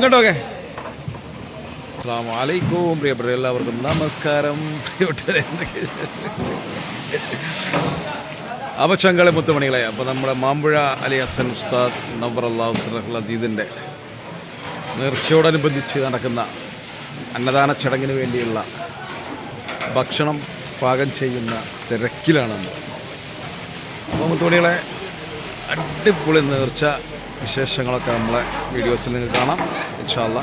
അങ്ങോട്ടോക്കെ അസ്ലാമലൈക്കും പ്രിയപ്പെട്ട എല്ലാവർക്കും നമസ്കാരം. പ്രിയപ്പെട്ടവരെ എന്തൊക്കെ മുത്തുമണികളെ അപ്പോൾ നമ്മുടെ മാമ്പുഴ അലി ഹസൻ ഉസ്താദ് നവർ അള്ളാഹു അദീദിന്റെ നേർച്ചയോടനുബന്ധിച്ച് നടക്കുന്ന അന്നദാന ചടങ്ങിന് വേണ്ടിയുള്ള ഭക്ഷണം പാകം ചെയ്യുന്ന തിരക്കിലാണ് അപ്പോൾ മുത്തുമണികളെ അടിപൊളി നേർച്ച വിശേഷങ്ങളൊക്കെ നമ്മളെ വീഡിയോസിൽ നിങ്ങൾക്ക് കാണാം. ഇൻഷാല്ല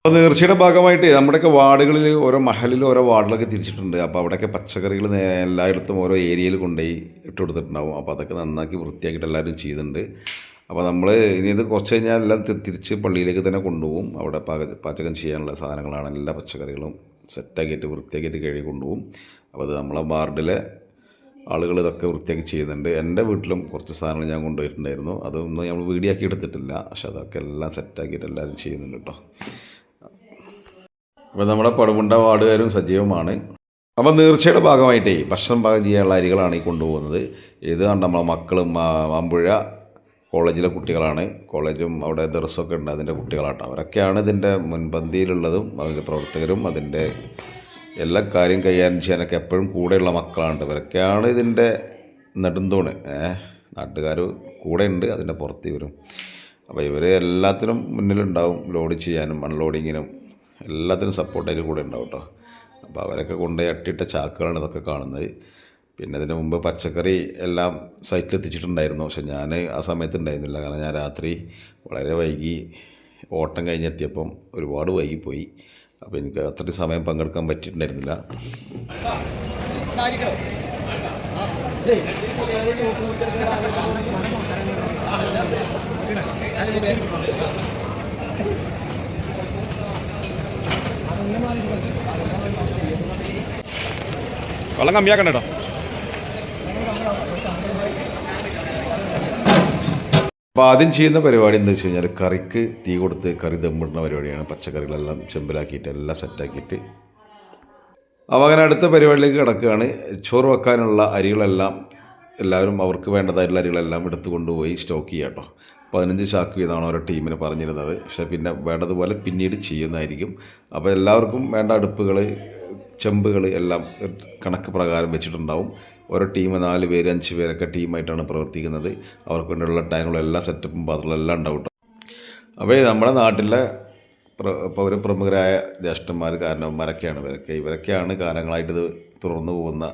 അപ്പോൾ നേർച്ചയുടെ ഭാഗമായിട്ട് നമ്മുടെയൊക്കെ വാർഡുകളിൽ ഓരോ മഹലിൽ ഓരോ വാർഡിലൊക്കെ തിരിച്ചിട്ടുണ്ട്. അപ്പോൾ അവിടെയൊക്കെ പച്ചക്കറികൾ എല്ലായിടത്തും ഓരോ ഏരിയയിൽ കൊണ്ടുപോയി ഇട്ട് കൊടുത്തിട്ടുണ്ടാവും. അപ്പോൾ അതൊക്കെ നന്നാക്കി വൃത്തിയാക്കിയിട്ട് എല്ലാവരും ചെയ്യുന്നുണ്ട്. അപ്പോൾ നമ്മൾ ഇനി ഇത് കുറച്ച് കഴിഞ്ഞാൽ എല്ലാം തിരിച്ച് പള്ളിയിലേക്ക് തന്നെ കൊണ്ടുപോകും. അവിടെ പാക പാചകം ചെയ്യാനുള്ള സാധനങ്ങളാണ് എല്ലാ പച്ചക്കറികളും സെറ്റാക്കിയിട്ട് വൃത്തിയാക്കിയിട്ട് കഴുകി കൊണ്ടുപോകും. അപ്പോൾ അത് നമ്മളെ വാർഡിലെ ആളുകൾ ഇതൊക്കെ വൃത്തിയാക്കി ചെയ്യുന്നുണ്ട്. എന്റെ വീട്ടിലും കുറച്ച് സാധനങ്ങൾ ഞാൻ കൊണ്ടുപോയിട്ടുണ്ടായിരുന്നു. അതൊന്നും നമ്മൾ വീഡിയോ ആക്കി എടുത്തിട്ടില്ല. പക്ഷെ അതൊക്കെ എല്ലാം സെറ്റാക്കിയിട്ട് എല്ലാവരും ചെയ്യുന്നുണ്ട് കേട്ടോ. അപ്പോൾ നമ്മുടെ പടുമുണ്ട വാർഡുകാരും സജീവമാണ്. അപ്പം നേർച്ചയുടെ ഭാഗമായിട്ടേ ഭക്ഷണം പാകം ചെയ്യാനുള്ള അരികളാണ് ഈ കൊണ്ടുപോകുന്നത്. ഇത് കണ്ട നമ്മളെ മക്കളും മാമ്പുഴ കോളേജിലെ കുട്ടികളാണ്. കോളേജും അവിടെ ദർസൊക്കെ ഉണ്ട് അതിന്റെ കുട്ടികളാട്ടോ. അവരൊക്കെയാണ് ഇതിന്റെ മുൻപന്തിയിലുള്ളതും അതിന്റെ പ്രവർത്തകരും അതിന്റെ എല്ലാ കാര്യം കൈകാര്യം ചെയ്യാനൊക്കെ എപ്പോഴും കൂടെയുള്ള മക്കളാണ്. ഇവരൊക്കെയാണ് ഇതിന്റെ നെടുന്തൂണ്. നാട്ടുകാർ കൂടെ ഉണ്ട് അതിന്റെ പുറത്ത് ഇവരും. അപ്പോൾ ഇവർ എല്ലാത്തിനും മുന്നിലുണ്ടാവും ലോഡ് ചെയ്യാനും അൺലോഡിങ്ങിനും. എല്ലാത്തിനും സപ്പോർട്ടായിട്ട് കൂടെ ഉണ്ടാവും കേട്ടോ. അപ്പോൾ അവരൊക്കെ കൊണ്ട് അട്ടിട്ട ചാക്കുകളാണ് ഇതൊക്കെ കാണുന്നത്. പിന്നെ ഇതിന് മുമ്പ് പച്ചക്കറി എല്ലാം സൈറ്റിൽ എത്തിച്ചിട്ടുണ്ടായിരുന്നു. പക്ഷെ ഞാൻ ആ സമയത്ത് ഉണ്ടായിരുന്നില്ല. കാരണം ഞാൻ രാത്രി വളരെ വൈകി ഓട്ടം കഴിഞ്ഞെത്തിയപ്പം ഒരുപാട് വൈകിപ്പോയി. അപ്പോൾ എനിക്ക് അത്രയും സമയം പങ്കെടുക്കാൻ പറ്റിയിട്ടുണ്ടായിരുന്നില്ല. വെള്ളം കമ്മിയാക്കണ്ട അപ്പോൾ ആദ്യം ചെയ്യുന്ന പരിപാടി എന്താ വെച്ച് കഴിഞ്ഞാൽ കറിക്ക് തീ കൊടുത്ത് കറി ദമ്മിടുന്ന പരിപാടിയാണ്. പച്ചക്കറികളെല്ലാം ചെമ്പിലാക്കിയിട്ട് എല്ലാം സെറ്റാക്കിയിട്ട്. അപ്പോൾ അങ്ങനെ അടുത്ത പരിപാടിയിലേക്ക് കിടക്കുകയാണ്. ചോറ് വെക്കാനുള്ള അരികളെല്ലാം എല്ലാവരും അവർക്ക് വേണ്ടതായിട്ടുള്ള അരികളെല്ലാം എടുത്തു കൊണ്ടുപോയി സ്റ്റോക്ക് ചെയ്യാം കേട്ടോ. പതിനഞ്ച് ചാക്ക് വീതമാണ് ഓരോ ടീമിന് പറഞ്ഞിരുന്നത്. പക്ഷേ പിന്നെ വേണ്ടതുപോലെ പിന്നീട് ചെയ്യുന്നതായിരിക്കും. അപ്പോൾ എല്ലാവർക്കും വേണ്ട അടുപ്പുകൾ ചെമ്പുകൾ എല്ലാം കണക്ക് പ്രകാരം വെച്ചിട്ടുണ്ടാവും. ഓരോ ടീം നാല് പേര് അഞ്ച് പേരൊക്കെ ടീമായിട്ടാണ് പ്രവർത്തിക്കുന്നത്. അവർക്ക് വേണ്ടിയുള്ള ടാങ്കുകളും എല്ലാ സെറ്റപ്പും പാത്രങ്ങളും എല്ലാം ഉണ്ടാവും അപ്പോൾ നമ്മുടെ നാട്ടിലെ പ്ര പ്രമുഖരായ ജ്യേഷ്ഠന്മാർ കാരണവന്മാരൊക്കെയാണ് ഇവരൊക്കെ. ഇവരൊക്കെയാണ് കാലങ്ങളായിട്ട് ഇത് തുറന്നു പോകുന്ന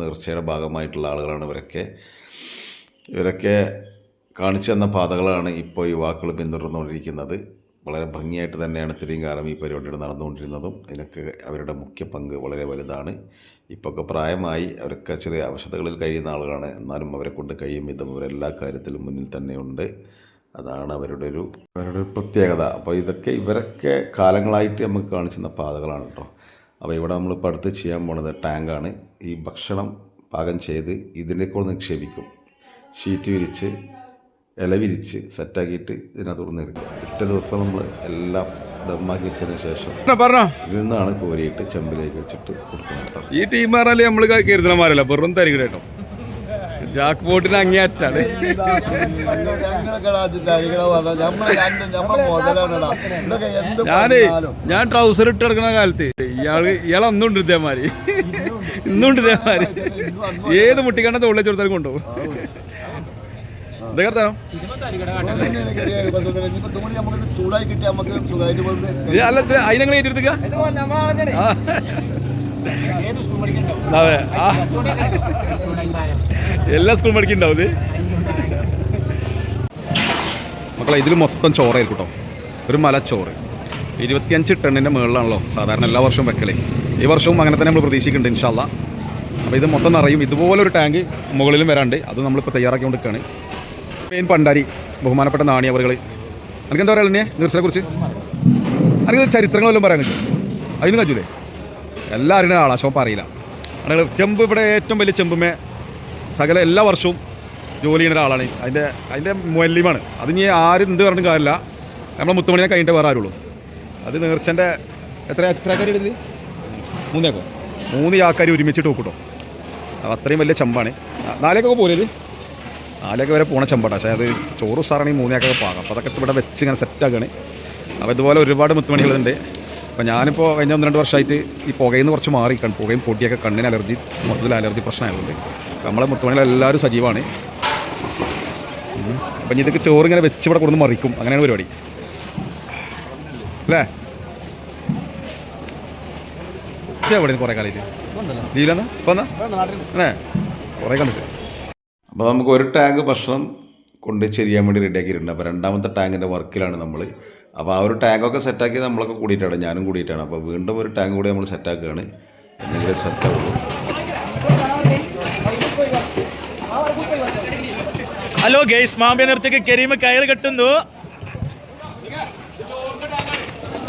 നേർച്ചയുടെ ഭാഗമായിട്ടുള്ള ആളുകളാണ് ഇവരൊക്കെ. ഇവരൊക്കെ കാണിച്ചു തന്ന പാതകളാണ് ഇപ്പോൾ യുവാക്കൾ പിന്തുടർന്നുകൊണ്ടിരിക്കുന്നത്. വളരെ ഭംഗിയായിട്ട് തന്നെയാണ് ഇത്രയും കാലം ഈ പരിപാടികൾ നടന്നുകൊണ്ടിരുന്നതും. അതിനൊക്കെ അവരുടെ മുഖ്യ പങ്ക് വളരെ വലുതാണ്. ഇപ്പോൾ ഒക്കെ പ്രായമായി അവരൊക്കെ ചെറിയ അവശതകളിൽ കഴിയുന്ന ആളുകളാണ്. എന്നാലും അവരെ കൊണ്ട് കഴിയും വിധം അവരെല്ലാ കാര്യത്തിലും മുന്നിൽ തന്നെയുണ്ട്. അതാണ് അവരുടെ ഒരു അവരുടെ ഒരു പ്രത്യേകത. അപ്പോൾ ഇതൊക്കെ ഇവരൊക്കെ കാലങ്ങളായിട്ട് നമുക്ക് കാണിച്ചിരുന്ന പാതകളാണ് കേട്ടോ. അപ്പോൾ ഇവിടെ നമ്മളിപ്പോൾ അടുത്ത് ചെയ്യാൻ പോണത് ടാങ്കാണ്. ഈ ഭക്ഷണം പാകം ചെയ്ത് ഇതിലേക്ക് നിക്ഷേപിക്കും. ഷീറ്റ് വിരിച്ച് ഇല വിരിച്ച് സെറ്റാക്കിയിട്ട് ഇതിനകത്ത് നിൽക്കുക പിറ്റേ ദിവസം നമ്മൾ എല്ലാം ദമ്മാക്കി വെച്ചതിന് ശേഷം പറഞ്ഞോ ഇതിൽ നിന്നാണ് കോരിയിട്ട് ചെമ്പിലേക്ക് വെച്ചിട്ട് കൊടുക്കുന്നത് ഈ ടീം പറഞ്ഞാൽ നമ്മൾ കരുതണമാരല്ല? വെറും തരികട കേട്ടോ. ജാക്ക് ബോട്ടിന് അങ്ങേയറ്റാണ്. ഞാനേ ഞാൻ ട്രൗസർ ഇട്ട് കിടക്കുന്ന കാലത്ത് ഇയാൾ ഇയാൾ അന്നുണ്ട് ഇതേമാതിരി. ഇന്നുണ്ട് ഇതേമാതിരി. ഏത് മുട്ടിക്കണ്ട തൊള്ളിച്ചെടുത്താലും കൊണ്ടുപോകും. ചൂടായി കിട്ടി നമുക്ക് സുഖമായിട്ട് അല്ല. അതെ. എല്ലാ സ്കൂൾ പഠിക്കുന്നുണ്ടാവും ഇത്. മക്കളെ ഇതിൽ മൊത്തം ചോറായിരിക്കും കേട്ടോ ഒരു മലച്ചോറ്. ഇരുപത്തിയഞ്ച് ടണ്ണിന്റെ മുകളിലാണല്ലോ സാധാരണ എല്ലാ വർഷവും വെക്കലേ. ഈ വർഷവും അങ്ങനെ തന്നെ നമ്മൾ പ്രതീക്ഷിക്കുന്നുണ്ട് ഇൻഷാല്ല അപ്പോൾ ഇത് മൊത്തം നിറയും. ഇതുപോലൊരു ടാങ്ക് മുകളിലും വരാണ്ട്. അത് നമ്മളിപ്പോൾ തയ്യാറാക്കി കൊണ്ടിരിക്കുകയാണ് മെയിൻ പണ്ടാരി ബഹുമാനപ്പെട്ട നാണി അവറുകൾ എനിക്ക് എന്താ പറയുക നീ നീർച്ചനെ കുറിച്ച് എനിക്ക് ചരിത്രങ്ങളെല്ലാം പറയാൻ കിട്ടും അതിനും കജൂലേ എല്ലാം അറിയുന്ന ആളാ ഷോപ്പ് അറിയില്ല ചെമ്പ് ഇവിടെ ഏറ്റവും വലിയ ചെമ്പുമേ. സകല എല്ലാ വർഷവും ജോലി ചെയ്യുന്ന ഒരാളാണ്. അതിന്റെ അതിന്റെ മൊല്യമാണ്. അത് ഇനി ആരും എന്ത് പറഞ്ഞിട്ട് കാര്യമില്ല. നമ്മളെ മുത്തുമണിനെ കഴിഞ്ഞിട്ട് വേറെ ആരുള്ളൂ. അത് നേർച്ചന്റെ എത്ര എത്ര ആൾക്കാർ ഇത് മൂന്നേക്കോ? മൂന്ന് ചാക്കാരി ഒരുമിച്ചിട്ട് നോക്കൂട്ടോ അത് അത്രയും വലിയ ചെമ്പാണ്. നാലേക്കൊക്കെ പോലെ ഇത് നാലേക്ക് വരെ പോണ ചെമ്പാട്ടാ പക്ഷേ അത് ചോറ് സാറാണെങ്കിൽ മൂന്നേക്കൊക്കെ പാകം. അപ്പോൾ അതൊക്കെ ഇവിടെ വെച്ച് ഇങ്ങനെ സെറ്റാക്കുകയാണ് അപ്പോൾ ഇതുപോലെ ഒരുപാട് മുത്തുമണികളുണ്ട്. അപ്പോൾ ഞാനിപ്പോൾ കഴിഞ്ഞ ഒന്ന് രണ്ട് വർഷമായിട്ട് ഈ പുകയിൽ നിന്ന് കുറച്ച് മാറി കണ്ട് പുകയും പൊടിയൊക്കെ കണ്ണിന് അലർജി മൊത്തത്തിൽ അലർജി പ്രശ്നമായതുകൊണ്ട്. നമ്മളെ മുത്തുമണികളെല്ലാവരും സജീവമാണ് ഉം. അപ്പം ഇതൊക്കെ ചോറ് ഇങ്ങനെ വെച്ച് ഇവിടെ കൊടുന്ന് മറിക്കും. അങ്ങനെയാണ് പരിപാടി. അല്ലേ? എവിടെ കുറേ കാലമായിട്ട്? ലീലെന്നാ? ഇപ്പം എന്നാ കുറേ കണ്ടിട്ട്. അപ്പോൾ നമുക്ക് ഒരു ടാങ്ക് ഭക്ഷണം കൊണ്ട് ചെയ്യാൻ വേണ്ടി റെഡിയാക്കിയിട്ടുണ്ട് അപ്പോൾ രണ്ടാമത്തെ ടാങ്കിന്റെ വർക്കിലാണ് നമ്മൾ. അപ്പോൾ ആ ഒരു ടാങ്കൊക്കെ സെറ്റാക്കി നമ്മളൊക്കെ കൂടിയിട്ടാണ്. ഞാനും കൂടിയിട്ടാണ്. അപ്പോൾ വീണ്ടും ഒരു ടാങ്ക് കൂടി നമ്മൾ സെറ്റാക്കുകയാണ് എന്തെങ്കിലും സെറ്റാവുള്ളൂ ഹലോ ഗെയ്സ് മാമ്പിയ നിർത്തിക്ക് കരീമ് കയറ് കെട്ടുന്നു.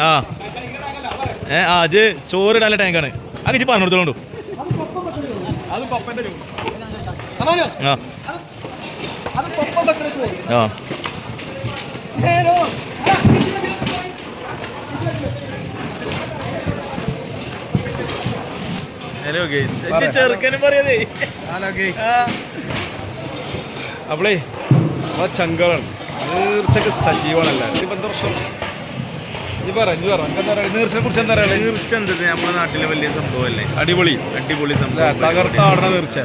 ആ. ഏ ആ അത് ചോറിടാനുള്ള ടാങ്കാണ്. ആ കിച്ചി പറഞ്ഞെടുത്തോളൂ. ആ ആ ഹലോ ഗെയ്സ് ചെറുക്കനും പറയതേ ആ. അവളേ ആ ചങ്കളാണ്. തീർച്ചയായിട്ടും സജീവമാണല്ല ഇപ്പം എന്താ പ്രശ്നം നമ്മുടെ നാട്ടിലെ വലിയ സംഭവമല്ലേ അടിപൊളി. അടിപൊളി? സംഭവം. തീർച്ച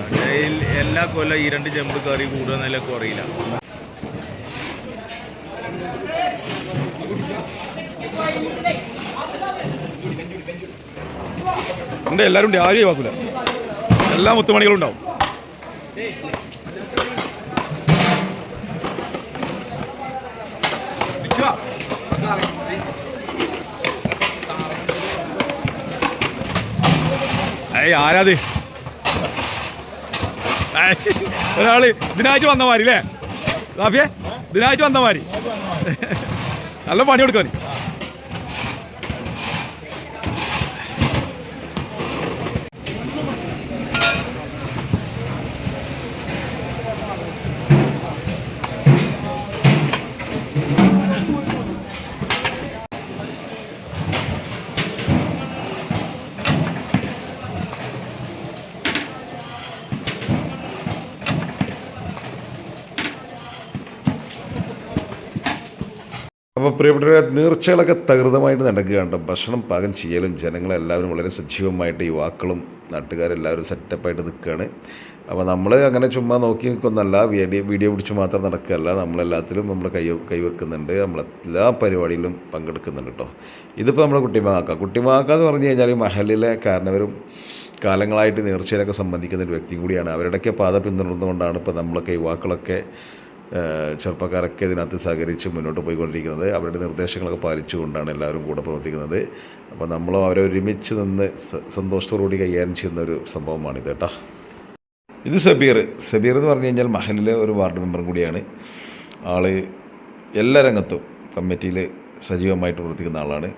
എല്ലാ കൊല്ലം ഈ രണ്ട് ജമ്പ് കറി കൂടുക കുറയില്ല ഉണ്ട് എല്ലാവരും ഉണ്ട്. ആരും എല്ലാ മുത്തുമണികളും ഉണ്ടാവും. ഏയ് ആരാത്? ഒരാൾ ഇതിനായിട്ട് വന്ന മാതിരി അല്ലേ റാഫിയെ ഇതിനായിട്ട് വന്ന മാതിരി. നല്ല പണി കൊടുക്കാൻ പ്രിയപ്പെട്ടവരെ നീർച്ചകളൊക്കെ തകൃതമായിട്ട് നടക്കുകയാണ്. ഭക്ഷണം പാകം ചെയ്യലും ജനങ്ങളെല്ലാവരും വളരെ സജീവമായിട്ട് യുവാക്കളും നാട്ടുകാരെല്ലാവരും സെറ്റപ്പായിട്ട് നിൽക്കുകയാണ്. അപ്പോൾ നമ്മൾ അങ്ങനെ ചുമ്മാ നോക്കി നിൽക്കുന്നല്ല വീഡിയോ വീഡിയോ പിടിച്ച് മാത്രം നടക്കുകയല്ല. നമ്മളെല്ലാത്തിലും നമ്മൾ കൈ കൈവെക്കുന്നുണ്ട് നമ്മളെല്ലാ പരിപാടിയിലും പങ്കെടുക്കുന്നുണ്ട് കേട്ടോ. ഇതിപ്പോൾ നമ്മുടെ കുട്ടിമാക്ക കുട്ടിമാക്ക എന്ന് പറഞ്ഞു കഴിഞ്ഞാൽ മഹലിലെ കാരണവരും കാലങ്ങളായിട്ട് നേർച്ചയിലൊക്കെ സംബന്ധിക്കുന്ന ഒരു വ്യക്തി കൂടിയാണ്. അവരുടെയൊക്കെ പാത പിന്തുടർന്നുകൊണ്ടാണ് ഇപ്പോൾ നമ്മളൊക്കെ യുവാക്കളൊക്കെ ചെറുപ്പക്കാരൊക്കെ ഇതിനകത്ത് സഹകരിച്ച് മുന്നോട്ട് പോയിക്കൊണ്ടിരിക്കുന്നത്. അവരുടെ നിർദ്ദേശങ്ങളൊക്കെ പാലിച്ചുകൊണ്ടാണ് എല്ലാവരും കൂടെ പ്രവർത്തിക്കുന്നത്. അപ്പോൾ നമ്മളും അവരെ ഒരുമിച്ച് നിന്ന് സന്തോഷത്തോടുകൂടി കൈകാര്യം ചെയ്യുന്ന ഒരു സംഭവമാണിത് കേട്ടോ. ഇത് സബീർ. സബീർ എന്ന് പറഞ്ഞു കഴിഞ്ഞാൽ മഹലിലെ ഒരു വാർഡ് മെമ്പറും കൂടിയാണ്. ആൾ എല്ലാ രംഗത്തും കമ്മിറ്റിയിൽ സജീവമായിട്ട് പ്രവർത്തിക്കുന്ന ആളാണ്.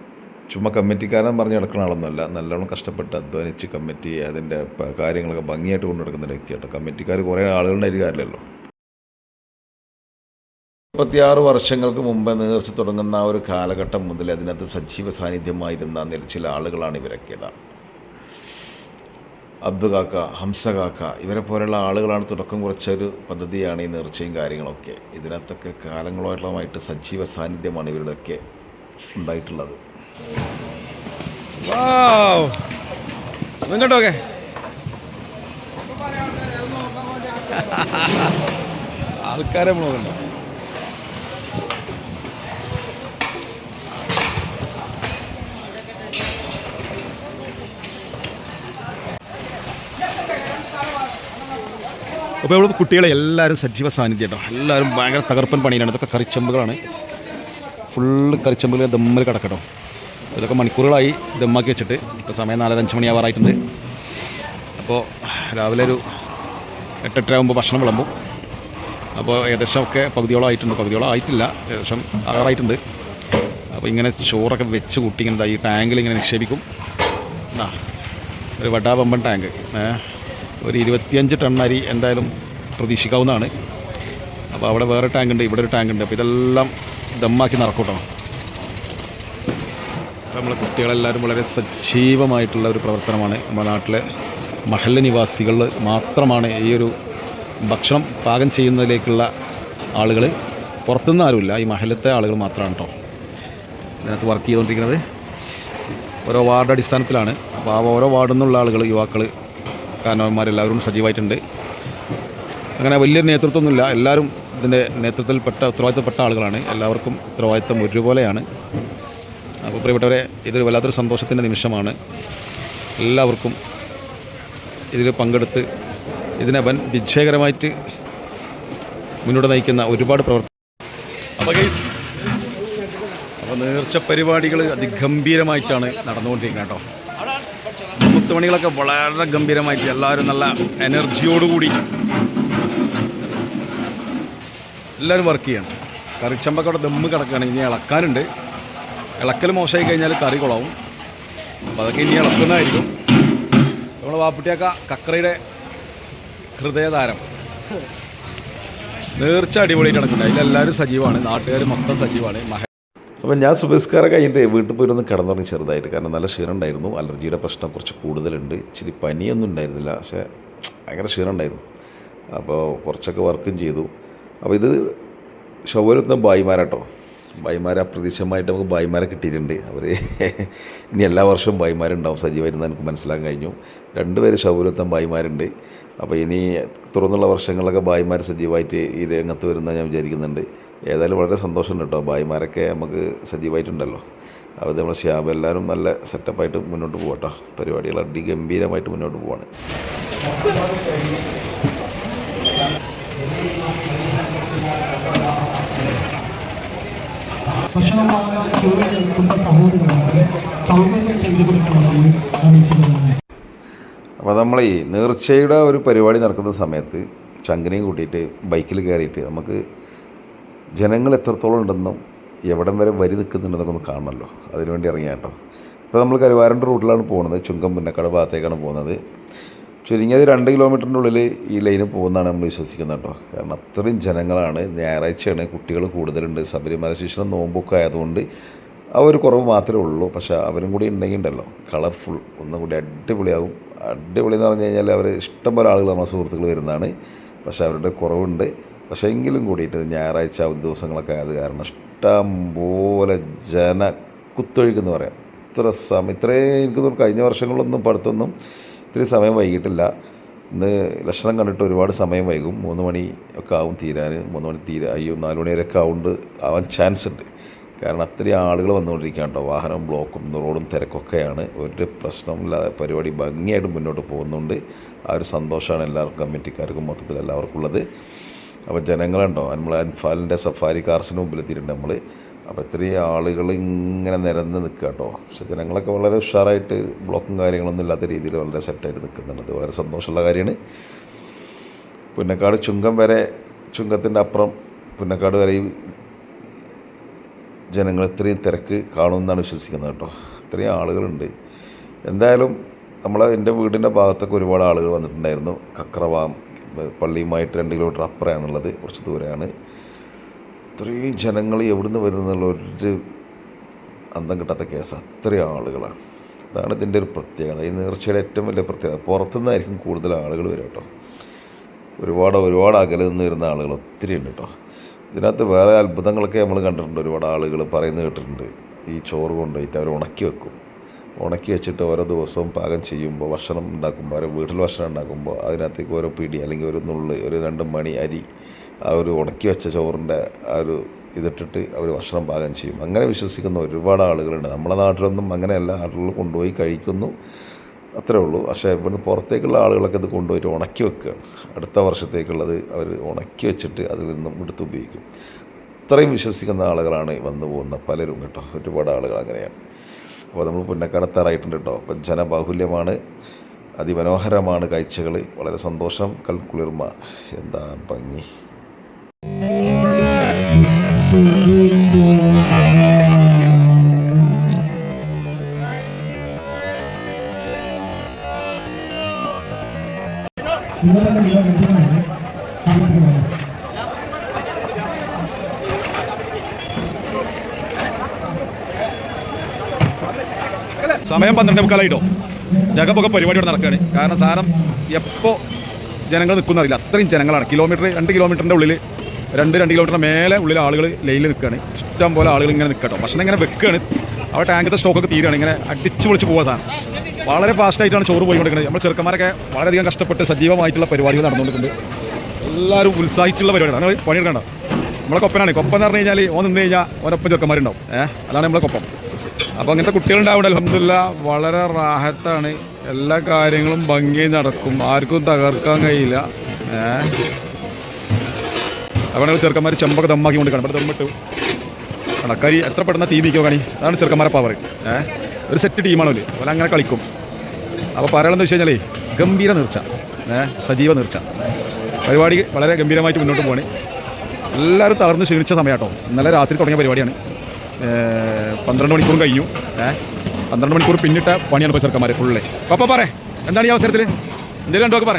ചുമ്മാ കമ്മിറ്റിക്കാരൻ പറഞ്ഞ് നടക്കുന്ന ആളൊന്നുമല്ല. നല്ലോണം കഷ്ടപ്പെട്ട് അധ്വാനിച്ച് കമ്മിറ്റി അതിന്റെ കാര്യങ്ങളൊക്കെ ഭംഗിയായിട്ട് കൊണ്ടു നടക്കുന്ന ഒരു വ്യക്തിയാട്ടോ. കമ്മിറ്റിക്കാർ കുറേ ആളുകളുടെ കാര്യമല്ലോ മുപ്പത്തിയാറ് വർഷങ്ങൾക്ക് മുമ്പ് നേർച്ച തുടങ്ങുന്ന ഒരു കാലഘട്ടം മുതൽ അതിനകത്ത് സജീവ സാന്നിധ്യമായിരുന്ന ചില ആളുകളാണ് ഇവരൊക്കെ അബ്ദു കാക്ക ഹംസ കാക്ക ഇവരെ പോലെയുള്ള ആളുകളാണ് തുടക്കം കുറിച്ച ഒരു പദ്ധതിയാണ് ഈ നേർച്ചയും കാര്യങ്ങളൊക്കെ. ഇതിനകത്തൊക്കെ കാലങ്ങളോളമായിട്ട് സജീവ സാന്നിധ്യമാണ് ഇവരുടെയൊക്കെ ഉണ്ടായിട്ടുള്ളത്. ആൾക്കാരെ നോക്കണ്ട അപ്പോൾ ഇവിടെ കുട്ടികളെ എല്ലാവരും സജീവ സാന്നിധ്യം എല്ലാവരും ഭയങ്കര തകർപ്പൻ പണിയിലാണ് ഇതൊക്കെ കറിച്ചമ്പുകളാണ് ഫുള്ള് കറിച്ചമ്പുകൾ ദമ്മിൽ കിടക്കട്ടോ. ഇതൊക്കെ മണിക്കൂറുകളായി ദമ്മാക്കി വെച്ചിട്ട്. ഇപ്പോൾ സമയം നാലര അഞ്ച് മണിയാവാറായിട്ടുണ്ട്. അപ്പോൾ രാവിലെ ഒരു എട്ടെട്ടര ആകുമ്പോൾ ഭക്ഷണം വിളമ്പും. അപ്പോൾ ഏകദേശം ഒക്കെ പകുതിയോളം ആയിട്ടുണ്ട്. പകുതിയോളം ആയിട്ടില്ല. ഏകദേശം ആറായിട്ടുണ്ട്. അപ്പോൾ ഇങ്ങനെ ചോറൊക്കെ വെച്ച് കൂട്ടി ഇങ്ങനെ ഈ ടാങ്കിൽ ഇങ്ങനെ നിക്ഷേപിക്കും ഒരു ഒരു വടാപമ്പൻ ടാങ്ക്. ഏ, ഒരു ഇരുപത്തിയഞ്ച് ടൺ അരി എന്തായാലും പ്രതീക്ഷിക്കാവുന്നതാണ്. അപ്പോൾ അവിടെ വേറെ ടാങ്ക് ഉണ്ട് ഇവിടെ ഒരു ടാങ്ക് ഉണ്ട്. അപ്പോൾ ഇതെല്ലാം ദമ്മാക്കി നടക്കൂട്ടോ. നമ്മളെ കുട്ടികളെല്ലാവരും വളരെ സജീവമായിട്ടുള്ള ഒരു പ്രവർത്തനമാണ്. നമ്മുടെ നാട്ടിലെ മഹല്ല നിവാസികൾ മാത്രമാണ് ഈ ഒരു ഭക്ഷണം പാകം ചെയ്യുന്നതിലേക്കുള്ള ആളുകൾ പുറത്തുനിന്ന് ആരുമില്ല ഈ മഹലത്തെ ആളുകൾ മാത്രമാണ് കേട്ടോ ഇതിനകത്ത് വർക്ക് ചെയ്തുകൊണ്ടിരിക്കുന്നത് ഓരോ വാർഡ് അടിസ്ഥാനത്തിലാണ്. അപ്പോൾ ആ ഓരോ വാർഡിൽ നിന്നുള്ള ആളുകൾ യുവാക്കൾ കാരണവന്മാരെല്ലാവരും സജീവമായിട്ടുണ്ട്. അങ്ങനെ വലിയ നേതൃത്വമൊന്നുമില്ല. എല്ലാവരും ഇതിന്റെ നേതൃത്വത്തിൽപ്പെട്ട ഉത്തരവാദിത്തപ്പെട്ട ആളുകളാണ്. എല്ലാവർക്കും ഉത്തരവാദിത്തം ഒരുപോലെയാണ്. അപ്പോൾ പ്രിയപ്പെട്ടവരെ ഇതൊരു വല്ലാത്തൊരു സന്തോഷത്തിന്റെ നിമിഷമാണ്. എല്ലാവർക്കും ഇതിൽ പങ്കെടുത്ത് ഇതിനെ വൻ വിജയകരമായിട്ട് മുന്നോട്ട് നയിക്കുന്ന ഒരുപാട് പ്രവർത്തനം അപ്പോൾ അപ്പോൾ നേർച്ച പരിപാടികൾ അതിഗംഭീരമായിട്ടാണ് നടന്നുകൊണ്ടിരിക്കുന്നത് കേട്ടോ. മുത്തുമണികളൊക്കെ വളരെ ഗംഭീരമായിട്ട് എല്ലാവരും നല്ല എനർജിയോടുകൂടി എല്ലാവരും വർക്ക് ചെയ്യണം. കറിച്ചമ്പൊക്കെ അവിടെ ദമ്മ് കിടക്കുകയാണ്. ഇനി ഇളക്കാനുണ്ട്. ഇളക്കൽ മോശമായി കഴിഞ്ഞാൽ കറി കുളവും. അപ്പോൾ അതൊക്കെ ഇനി ഇളക്കുന്നതായിരിക്കും. നമ്മൾ വാപ്പുട്ടിയാക്ക കക്കറയുടെ ഹൃദയതാരം. നേർച്ച അടിപൊളിയായിട്ട് നടക്കുന്നുണ്ട്. അതിലെല്ലാവരും സജീവമാണ്. നാട്ടുകാർ മൊത്തം സജീവമാണ്. അപ്പം ഞാൻ സുബസ്കാര കഴിഞ്ഞിട്ട് വീട്ടിൽ പോയിരുന്ന് കിടന്നുറങ്ങി ചെറുതായിട്ട്. കാരണം നല്ല ക്ഷീണം ഉണ്ടായിരുന്നു. അലർജിയുടെ പ്രശ്നം കുറച്ച് കൂടുതലുണ്ട്. ഇച്ചിരി പനിയൊന്നും ഉണ്ടായിരുന്നില്ല. പക്ഷേ ഭയങ്കര ക്ഷീണം ഉണ്ടായിരുന്നു. അപ്പോൾ കുറച്ചൊക്കെ വർക്കും ചെയ്തു. അപ്പോൾ ഇത് ഷൊവ്വരുന്ന ബായിമാരാട്ടോ ബായിമാരെ അപ്രതീക്ഷിതമായിട്ട് നമുക്ക് ബായിമാരെ കിട്ടിയിട്ടുണ്ട്. അവർ ഇനി എല്ലാ വർഷവും ബായിമാരുണ്ടാവും സജീവമായിരുന്നു എനിക്ക് മനസ്സിലാക്കാൻ കഴിഞ്ഞു. രണ്ടുപേര് ഷൗരത്വം ബായിമാരുണ്ട് അപ്പോൾ ഇനി തുറന്നുള്ള വർഷങ്ങളിലൊക്കെ ബായിമാർ സജീവമായിട്ട് ഈ രംഗത്ത് വരുന്ന ഞാൻ വിചാരിക്കുന്നുണ്ട്. ഏതായാലും വളരെ സന്തോഷമുണ്ട് കേട്ടോ. ഭായിമാരൊക്കെ നമുക്ക് സജീവമായിട്ടുണ്ടല്ലോ അവർ നമ്മുടെ ശ്യാബ് എല്ലാവരും നല്ല സെറ്റപ്പായിട്ട് മുന്നോട്ട് പോകട്ടോ. പരിപാടികൾ അതിഗംഭീരമായിട്ട് മുന്നോട്ട് പോവാണ്. ഭക്ഷണം വാങ്ങാൻ ക്യൂവിൽ നിൽക്കുന്ന സഹോദരങ്ങൾക്ക് സൗകര്യം ചെയ്തു കൊടുക്കണമെന്ന് അറിയിക്കുന്നതാണ് അപ്പോൾ നമ്മൾ ഈ നേർച്ചയുടെ ഒരു പരിപാടി നടക്കുന്ന സമയത്ത് ചങ്കിനെയും കൂട്ടിയിട്ട് ബൈക്കിൽ കയറിയിട്ട് നമുക്ക് ജനങ്ങൾ എത്രത്തോളം ഉണ്ടെന്നും എവിടം വരെ വരി നിൽക്കുന്നുണ്ടെന്നൊക്കെ ഒന്ന് കാണണമല്ലോ. അതിനുവേണ്ടി ഇറങ്ങിയ കേട്ടോ. ഇപ്പോൾ നമ്മൾ കരുവാരന്റെ റൂട്ടിലാണ് പോകുന്നത്. ചുങ്കം പുന്നക്കാട് ഭാഗത്തേക്കാണ് പോകുന്നത്. ചുരുങ്ങിയത് രണ്ട് കിലോമീറ്ററിന്റെ ഉള്ളിൽ ഈ ലൈന് പോകുന്നതാണ് നമ്മൾ വിശ്വസിക്കുന്നത് കേട്ടോ. കാരണം അത്രയും ജനങ്ങളാണ്. ഞായറാഴ്ചയാണ് കുട്ടികൾ കൂടുതലുണ്ട്. ശബരിമല ശിക്ഷണം നോമ്പൊക്കെ ആയതുകൊണ്ട് ആ ഒരു കുറവ് മാത്രമേ ഉള്ളൂ. പക്ഷേ അവരും കൂടി ഉണ്ടെങ്കിൽ ഉണ്ടല്ലോ. കളർഫുൾ. ഒന്നും കൂടി അടിപൊളിയാകും അടിപൊളി എന്ന് പറഞ്ഞു കഴിഞ്ഞാൽ അവർ ഇഷ്ടംപോലെ ആളുകൾ നമ്മുടെ സുഹൃത്തുക്കൾ വരുന്നതാണ്. പക്ഷേ അവരുടെ കുറവുണ്ട്. പക്ഷേ എങ്കിലും കൂടിയിട്ട് ഞായറാഴ്ച അവധി ദിവസങ്ങളൊക്കെ ആയത് കാരണം ഇഷ്ടം പോലെ ജന കുത്തൊഴുക്കെന്ന് പറയാം. ഇത്ര സമയം ഇത്രയും എനിക്ക് തോന്നുന്നു കഴിഞ്ഞ വർഷങ്ങളൊന്നും പഠിത്തൊന്നും ഇത്രയും സമയം വൈകിട്ടില്ല. ഇന്ന് ലക്ഷണം കണ്ടിട്ട് ഒരുപാട് സമയം വൈകും. മൂന്ന് മണി ഒക്കെ ആവും തീരാൻ മൂന്ന് മണി തീരാ അയ്യോ നാല് മണി വരെയൊക്കെ ആവുണ്ട് ആവാൻ ചാൻസ് ഉണ്ട്. കാരണം അത്രയും ആളുകൾ വന്നുകൊണ്ടിരിക്കുകയാണ് കേട്ടോ. വാഹനം ബ്ലോക്കും റോഡും തിരക്കൊക്കെയാണ്. ഒരു പ്രശ്നമില്ലാതെ പരിപാടി ഭംഗിയായിട്ട് മുന്നോട്ട് പോകുന്നുണ്ട്. ആ ഒരു സന്തോഷമാണ് എല്ലാവർക്കും കമ്മിറ്റിക്കാർക്കും മൊത്തത്തിൽ എല്ലാവർക്കും ഉള്ളത് അപ്പോൾ ജനങ്ങളുണ്ടോ? നമ്മൾ അൻഫാലിന്റെ സഫാരി കാർസിന് മുമ്പിൽ എത്തിയിട്ടുണ്ട് നമ്മൾ അപ്പോൾ ഇത്രയും ആളുകൾ ഇങ്ങനെ നിരന്ന് നിൽക്കുക കേട്ടോ പക്ഷെ ജനങ്ങളൊക്കെ വളരെ ഉഷാറായിട്ട് ബ്ലോക്കും കാര്യങ്ങളൊന്നും ഇല്ലാത്ത രീതിയിൽ വളരെ സെറ്റായിട്ട് നിൽക്കുന്നുണ്ട് അത് വളരെ സന്തോഷമുള്ള കാര്യമാണ്. പുന്നക്കാട് ചുങ്കം വരെ ചുങ്കത്തിന്റെ അപ്പുറം പുന്നക്കാട് വരെ ജനങ്ങൾ ഇത്രയും തിരക്ക് കാണുമെന്നാണ് വിശ്വസിക്കുന്നത് കേട്ടോ ഇത്രയും ആളുകളുണ്ട്. എന്തായാലും നമ്മളെ എന്റെ വീടിന്റെ ഭാഗത്തൊക്കെ ഒരുപാട് ആളുകൾ വന്നിട്ടുണ്ടായിരുന്നു. കക്രവാം പള്ളിയുമായിട്ട് രണ്ട് കിലോമീറ്റർ അപ്പുറമാണുള്ളത് കുറച്ച് ദൂരെയാണ്. ഇത്രയും ജനങ്ങൾ എവിടുന്ന് വരുന്നുള്ള ഒരു അന്തം കിട്ടാത്ത കേസ്. അത്രയും ആളുകളാണ്. അതാണ് ഇതിന്റെ ഒരു പ്രത്യേകത. ഈ നേർച്ചയുടെ ഏറ്റവും വലിയ പ്രത്യേകത. പുറത്തുനിന്നായിരിക്കും കൂടുതൽ ആളുകൾ വരും കേട്ടോ. ഒരുപാട് ഒരുപാട് അകലെ നിന്ന് വരുന്ന ആളുകൾ ഒത്തിരി ഉണ്ട് കേട്ടോ. ഇതിനകത്ത് വേറെ അത്ഭുതങ്ങളൊക്കെ നമ്മൾ കണ്ടിട്ടുണ്ട്. ഒരുപാട് ആളുകൾ പറയുന്നത് കേട്ടിട്ടുണ്ട്. ഈ ചോറ് കൊണ്ടുപോയിട്ട് അവർ ഉണക്കി വെക്കും. ഉണക്കി വെച്ചിട്ട് ഓരോ ദിവസവും പാകം ചെയ്യുമ്പോൾ ഭക്ഷണം ഉണ്ടാക്കുമ്പോൾ ഓരോ വീട്ടിൽ ഭക്ഷണം ഉണ്ടാക്കുമ്പോൾ അതിനകത്തേക്ക് ഓരോ പിടി അല്ലെങ്കിൽ ഒരു നുള്ളി ഒരു രണ്ട് മണി അരി ആ ഒരു ഉണക്കി വെച്ച ചോറിന്റെ ആ ഒരു ഇതിട്ടിട്ട് അവർ ഭക്ഷണം പാകം ചെയ്യും. അങ്ങനെ വിശ്വസിക്കുന്ന ഒരുപാട് ആളുകളുണ്ട്. നമ്മുടെ നാട്ടിലൊന്നും അങ്ങനെ എല്ലാ ആളുകളും കൊണ്ടുപോയി കഴിക്കുന്നു. അത്രേ ഉള്ളൂ. പക്ഷേ ഇവിടുന്ന് പുറത്തേക്കുള്ള ആളുകളൊക്കെ ഇത് കൊണ്ടുപോയിട്ട് ഉണക്കി വെക്കുകയാണ്. അടുത്ത വർഷത്തേക്കുള്ളത് അവർ ഉണക്കി വെച്ചിട്ട് അതിൽ നിന്നും എടുത്ത് ഉപയോഗിക്കും. അത്രയും വിശ്വസിക്കുന്ന ആളുകളാണ് വന്നു പോകുന്ന പലരും കേട്ടോ. ഒരുപാട് ആളുകൾ അങ്ങനെയാണ്. അപ്പോൾ നമ്മൾ പുന്നക്കടത്താറായിട്ടുണ്ട് കേട്ടോ. അപ്പം ജനബാഹുല്യമാണ് അതിമനോഹരമാണ് കാഴ്ചകൾ. വളരെ സന്തോഷം കൽക്കുളിർമ എന്താ ഭംഗി. ഇരുപത്തെട്ട് സമയം പന്ത്രണ്ട് മുക്കാലായിട്ടോ ജഗപ്പൊക്കെ പരിപാടി ഇവിടെ നടക്കുകയാണ് കാരണം സാധനം എപ്പോൾ ജനങ്ങൾ നിൽക്കുന്ന അറിയില്ല. അത്രയും ജനങ്ങളാണ്. കിലോമീറ്റർ രണ്ട് കിലോമീറ്ററിന്റെ ഉള്ളിൽ രണ്ട് രണ്ട് കിലോമീറ്ററിന് മേലെ ഉള്ളിൽ ആളുകൾ ലൈനിൽ നിൽക്കുകയാണ് ഇഷ്ടം പോലെ ആളുകൾ ഇങ്ങനെ നിൽക്കട്ടോ ഭക്ഷണം ഇങ്ങനെ വെക്കുകയാണ് അവിടെ ടാങ്കത്തെ സ്റ്റോക്കൊക്കെ തീരുകയാണ് ഇങ്ങനെ അടിച്ചു പൊളിച്ച് സാധനം. വളരെ ഫാസ്റ്റായിട്ടാണ് ചോറ് പോയിക്കൊണ്ടിരിക്കുന്നത്. നമ്മൾ ചെറുക്കന്മാരൊക്കെ വളരെയധികം കഷ്ടപ്പെട്ട് സജീവമായിട്ടുള്ള പരിപാടികൾ നടന്നുകൊണ്ടിരിക്കുന്നുണ്ട്. എല്ലാവരും ഉത്സാഹിച്ചുള്ള പരിപാടിയാണ് അങ്ങനെ പണിയെടുക്കണ്ട. നമ്മളെ കൊപ്പനാണ്. കൊപ്പം എന്ന് പറഞ്ഞു കഴിഞ്ഞാൽ ഓൻ നിന്ന് കഴിഞ്ഞാൽ ഓനൊപ്പം ചെറുക്കന്മാരുണ്ടാവും. ഏഹ്? അതാണ് നമ്മളെ കൊപ്പം. അപ്പോൾ അങ്ങനത്തെ കുട്ടികളുണ്ടാവുണ്ട് അലഹമില്ല വളരെ റാഹത്താണ്. എല്ലാ കാര്യങ്ങളും ഭംഗി നടക്കും. ആർക്കും തകർക്കാൻ കഴിയില്ല. ഏഹ് അവിടെ ചെറുക്കന്മാർ ചെമ്പൊക്കെ ദമ്മാക്കി കൊണ്ട് കാണും ഇവിടെ ദമ്മിട്ട്. കണക്കാരി എത്ര പെട്ടെന്ന് തീ നീക്കോ കാണി? അതാണ് ചെറുക്കന്മാരെ പവർ ഏഹ് ഒരു സെറ്റ് ടീമാണ് അല്ലേ അവർ അങ്ങനെ കളിക്കും. അപ്പോൾ പറയണമെന്ന് വെച്ച് കഴിഞ്ഞാലേ ഗംഭീര നീർച്ച. ഏഹ് സജീവ നീർച്ച. പരിപാടി വളരെ ഗംഭീരമായിട്ട് മുന്നോട്ട് പോകണേ എല്ലാവരും തളർന്ന് ക്ഷീണിച്ച സമയം കേട്ടോ ഇന്നലെ രാത്രി തുടങ്ങിയ പരിപാടിയാണ്. പന്ത്രണ്ട് മണിക്കൂർ കഴിഞ്ഞു. ഏഹ് പന്ത്രണ്ട് മണിക്കൂർ പിന്നിട്ട പണിയാണ് ഇപ്പോൾ ചെറുക്കന്മാർ ഫുള്ള് പപ്പ പറ എന്താണ് ഈ അവസരത്തിൽ എന്തെങ്കിലും രണ്ടോ പറ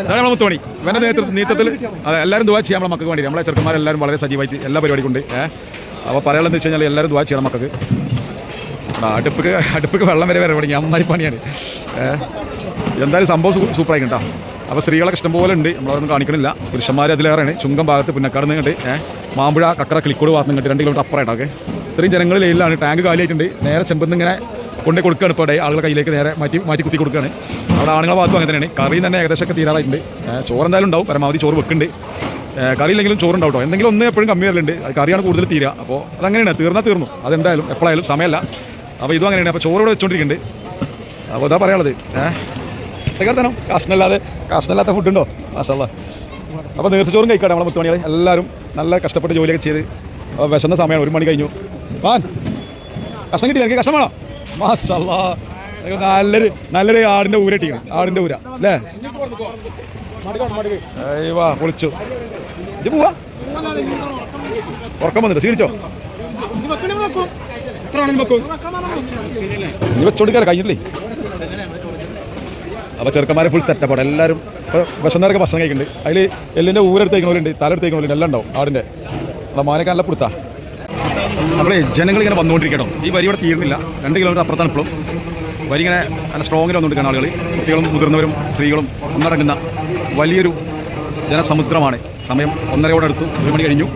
അതാണ് നമ്മൾ ഇവന്റെ നേതൃത്വ നേതൃത്വത്തിൽ അതെ എല്ലാവരും ദുവാ ചെയ്യാം നമ്മളെ മക്കൾക്ക് വേണ്ടി. നമ്മളെ ചെറുക്കന്മാരെല്ലാവരും വളരെ സജീവമായിട്ട് എല്ലാ പരിപാടിക്കും ഉണ്ട് ഏഹ് അപ്പോൾ പറയാനുള്ളത് വെച്ച് കഴിഞ്ഞാൽ എല്ലാവരും ദുവാ ചെയ്യണം മക്കൾക്ക്. അടുപ്പിക്ക് അടുപ്പിക്ക് വെള്ളം വരെ വരെ തുടങ്ങി അമ്മായി പണിയാണ് എന്തായാലും സംഭവം സൂപ്പറായി കേട്ടോ അപ്പോൾ സ്ത്രീകളൊക്കെ ഇഷ്ടംപോലെ ഉണ്ട്. നമ്മളതൊന്നും കാണിക്കണില്ല. പുരുഷന്മാർ അതിലേറെയാണ്. ചുങ്കം ഭാഗത്ത് പിന്നെ നിന്നിട്ട് ഏഹ് മാമ്പുഴ കക്കറ കിളിക്കോട് ഭാഗത്ത് നിന്നിട്ട് രണ്ട് കിലോമീറ്റർ അപ്പുറമായിട്ടൊക്കെ ഇത്രയും ജനങ്ങൾ ലൈനിലാണ് ടാങ്ക് കാലിയായിട്ടുണ്ട്. നേരെ ചെമ്പത്ത് ഇങ്ങനെ കൊണ്ടേ കൊടുക്കുകയാണ് ഇപ്പോൾ ആളുകളുടെ കയ്യിലേക്ക് നേരെ മാറ്റി മാറ്റി കുത്തി കൊടുക്കുകയാണ്. അവിടെ ആണുങ്ങളെ ഭാഗത്തും അങ്ങനെ തന്നെയാണ്. കറി തന്നെ ഏകദേശം ഒക്കെ തീരാറായിട്ടുണ്ട്. ചോറ് എന്തായാലും ഉണ്ടാവും. പരമാവധി ചോറ് വെക്കുന്നുണ്ട്. കറിയില്ലെങ്കിലും ചോറുണ്ടാവും കേട്ടോ എന്തെങ്കിലും ഒന്ന് എപ്പോഴും കമ്മി വരലുണ്ട്. കറിയാണ് കൂടുതൽ തീരുക. അപ്പോൾ അതങ്ങനെയാണ്. തീർന്നാൽ തീർന്നു. അതെന്തായാലും എപ്പോഴായാലും സമയമല്ല. അപ്പോൾ ഇതും അങ്ങനെയാണ്. അപ്പോൾ ചോറ് ഇവിടെ വെച്ചുകൊണ്ടിരിക്കുന്നുണ്ട് അപ്പോൾ ഇതാ പറയാനുള്ളത്. ഏഹ് തകർത്തനോ കാശിനല്ലാതെ കാശിനല്ലാത്ത ഫുഡുണ്ടോ മാഷാ അപ്പോൾ നേർച്ചോറും കഴിക്കാം നമ്മളെ മുത്തുമണികളെ? എല്ലാവരും നല്ല കഷ്ടപ്പെട്ട് ജോലിയൊക്കെ ചെയ്ത് വിശന്ന സമയമാണ്. ഒരു മണി കഴിഞ്ഞു. വാൻ. കഷ്ടം കിട്ടി. എനിക്ക് കഷ്ണം വേണം? മാഷല്ല. നല്ലൊരു നല്ലൊരു ആടിന്റെ ഊര ടീം ആടിന്റെ ഊര. അല്ലേ? വാ പൊളിച്ചു. ഇത് പോവാ. ഉറക്കം വന്നിട്ട് ക്ഷീണിച്ചോ നീ വെച്ചോണ്ടിക്കാല കഴിഞ്ഞില്ലേ അപ്പോൾ ചെറുക്കന്മാരെ ഫുൾ സെറ്റപ്പാണ് എല്ലാവരും ഇപ്പോൾ വിശന്നവരൊക്കെ ഭക്ഷണം കഴിക്കുന്നുണ്ട് അതിൽ എല്ലിന്റെ ഊരെടുത്തേക്കുന്നവരുണ്ട് തലെടുത്തേക്കുന്നവരുണ്ട് എല്ലാം ഉണ്ടാവും ആടിന്റെ അതാ മാനൊക്കെ നല്ല പുടുത്താ. നമ്മളെ ജനങ്ങൾ ഇങ്ങനെ വന്നുകൊണ്ടിരിക്കണം ഈ വരി ഇവിടെ തീർന്നില്ല. രണ്ട് കിലോമീറ്റർ അപ്പുറത്താണ് ഇപ്പോഴും വരി ഇങ്ങനെ നല്ല സ്ട്രോങ്ങിൽ വന്നുകൊണ്ടിരിക്കുന്ന ആളുകൾ കുട്ടികളും മുതിർന്നവരും സ്ത്രീകളും ഒന്നടങ്ങുന്ന വലിയൊരു ജനസമുദ്രമാണ്. സമയം ഒന്നരയോടെ അടുത്തു ഒരു മണി കഴിഞ്ഞു.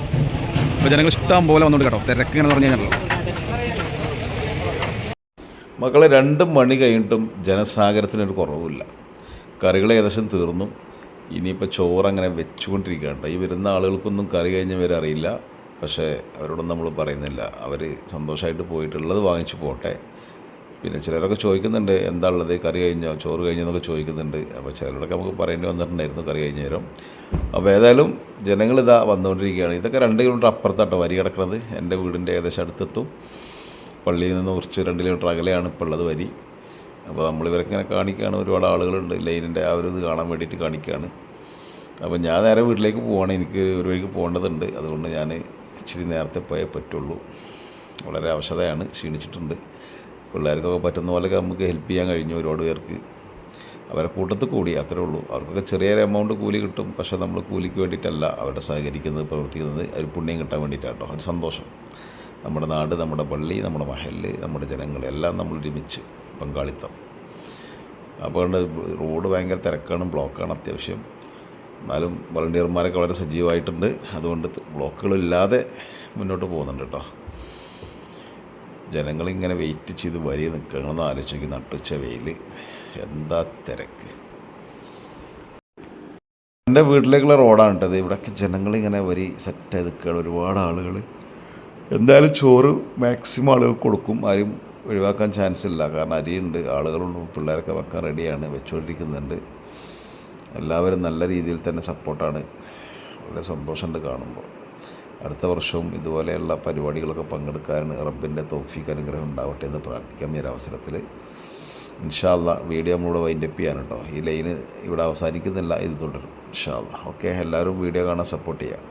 അപ്പോൾ ജനങ്ങൾ ഇഷ്ടം പോലെ വന്നുകൊണ്ട് കേട്ടോ തിരക്ക് ഇങ്ങനെ പറഞ്ഞു കഴിഞ്ഞാൽ മക്കളെ രണ്ട് മണി കഴിഞ്ഞിട്ടും ജനസാഗരത്തിനൊരു കുറവില്ല കറികൾ ഏകദേശം തീർന്നു. ഇനിയിപ്പോൾ ചോറ് അങ്ങനെ വെച്ചുകൊണ്ടിരിക്കുകയാണ്. ഈ വരുന്ന ആളുകൾക്കൊന്നും കറി കഴിഞ്ഞ വരെ അറിയില്ല പക്ഷേ അവരോടൊന്നും നമ്മൾ പറയുന്നില്ല. അവർ സന്തോഷമായിട്ട് പോയിട്ടുള്ളത് വാങ്ങിച്ചു പോട്ടെ. പിന്നെ ചിലരൊക്കെ ചോദിക്കുന്നുണ്ട് എന്താ ഉള്ളത് കറി കഴിഞ്ഞോ? ചോറ് കഴിഞ്ഞോ എന്നൊക്കെ ചോദിക്കുന്നുണ്ട്. അപ്പോൾ ചിലരോടൊക്കെ നമുക്ക് പറയേണ്ടി വന്നിട്ടുണ്ടായിരുന്നു കറി കഴിഞ്ഞ നേരം. അപ്പോൾ ഏതായാലും ജനങ്ങളിതാ വന്നുകൊണ്ടിരിക്കുകയാണ്. ഇതൊക്കെ രണ്ട് കിലോമീറ്റർ അപ്പുറത്താട്ടോ വരി കിടക്കുന്നത് എന്റെ വീടിന്റെ ഏകദേശം അടുത്തെത്തും. പള്ളിയിൽ നിന്ന് കുറച്ച് രണ്ട് കിലോമീറ്റർ അകലെയാണ് ഇപ്പോൾ ഉള്ളത് വരി. അപ്പോൾ നമ്മൾ ഇവരൊക്കെ കാണിക്കുകയാണ് ഒരുപാട് ആളുകളുണ്ട്. ലൈനിന്റെ ആ ഒരു ഇത് കാണാൻ വേണ്ടിയിട്ട് കാണിക്കുകയാണ് അപ്പോൾ ഞാൻ നേരെ വീട്ടിലേക്ക് പോവാണ്. എനിക്ക് ഒരു വഴിക്ക് പോകേണ്ടതുണ്ട്. അതുകൊണ്ട് ഞാൻ ഇച്ചിരി നേരത്തെ പോയേ പറ്റുള്ളൂ. വളരെ അവശതയാണ്. ക്ഷീണിച്ചിട്ടുണ്ട്. പിള്ളേർക്കൊക്കെ പറ്റുന്ന പോലെയൊക്കെ നമുക്ക് ഹെൽപ്പ് ചെയ്യാൻ കഴിഞ്ഞു ഒരുപാട് പേർക്ക്. അവരെ കൂട്ടത്തിൽ കൂടി അത്രേ ഉള്ളൂ. അവർക്കൊക്കെ ചെറിയൊരു എമൗണ്ട് കൂലി കിട്ടും. പക്ഷേ നമ്മൾ കൂലിക്ക് വേണ്ടിയിട്ടല്ല അവരുടെ സഹകരിക്കുന്നത് പ്രവർത്തിക്കുന്നത്. ഒരു പുണ്യം കിട്ടാൻ വേണ്ടിയിട്ടാട്ടോ ഒരു സന്തോഷം. നമ്മുടെ നാട് നമ്മുടെ പള്ളി നമ്മുടെ മഹൽ നമ്മുടെ ജനങ്ങൾ എല്ലാം നമ്മൾ ഒരുമിച്ച് പങ്കാളിത്തം. അപ്പോൾ റോഡ് ഭയങ്കര തിരക്കാണ് ബ്ലോക്കാണ് അത്യാവശ്യം. എന്നാലും വളണ്ടിയർമാരൊക്കെ വളരെ സജീവമായിട്ടുണ്ട്. അതുകൊണ്ട് ബ്ലോക്കുകളില്ലാതെ മുന്നോട്ട് പോകുന്നുണ്ട് കേട്ടോ. ജനങ്ങളിങ്ങനെ വെയിറ്റ് ചെയ്ത് വരി നിൽക്കണമെന്ന് ആലോചിച്ച് നട്ടുച്ച വെയിൽ എന്താ തിരക്ക്. എന്റെ വീട്ടിലേക്കുള്ള റോഡാണ് കേട്ടത് ഇവിടെയൊക്കെ ജനങ്ങളിങ്ങനെ വരി സെറ്റായി നിൽക്കുകയാണ്. ഒരുപാട് ആളുകൾ എന്തായാലും ചോറ് മാക്സിമം ആളുകൾ കൊടുക്കും. ആരും ഒഴിവാക്കാൻ ചാൻസ് ഇല്ല. കാരണം അരിയുണ്ട് ആളുകളുണ്ട് പിള്ളേരൊക്കെ വെക്കാൻ റെഡിയാണ് വെച്ചുകൊണ്ടിരിക്കുന്നുണ്ട് എല്ലാവരും നല്ല രീതിയിൽ തന്നെ സപ്പോർട്ടാണ് വളരെ സന്തോഷമുണ്ട് കാണുമ്പോൾ. അടുത്ത വർഷവും ഇതുപോലെയുള്ള പരിപാടികളൊക്കെ പങ്കെടുക്കാൻ റബ്ബിന്റെ തോഫിക്ക് അനുഗ്രഹം ഉണ്ടാവട്ടെ എന്ന് പ്രാർത്ഥിക്കാം ഈ ഒരു അവസരത്തിൽ. ഇൻഷാല്ല വീഡിയോ നമ്മളിവിടെ വൈൻഡപ്പ് ചെയ്യാൻ കേട്ടോ. ഈ ലൈന് ഇവിടെ അവസാനിക്കുന്നില്ല ഇത് തുടരും. ഇൻഷാല്ല ഓക്കെ എല്ലാവരും വീഡിയോ കാണാൻ സപ്പോർട്ട് ചെയ്യാം.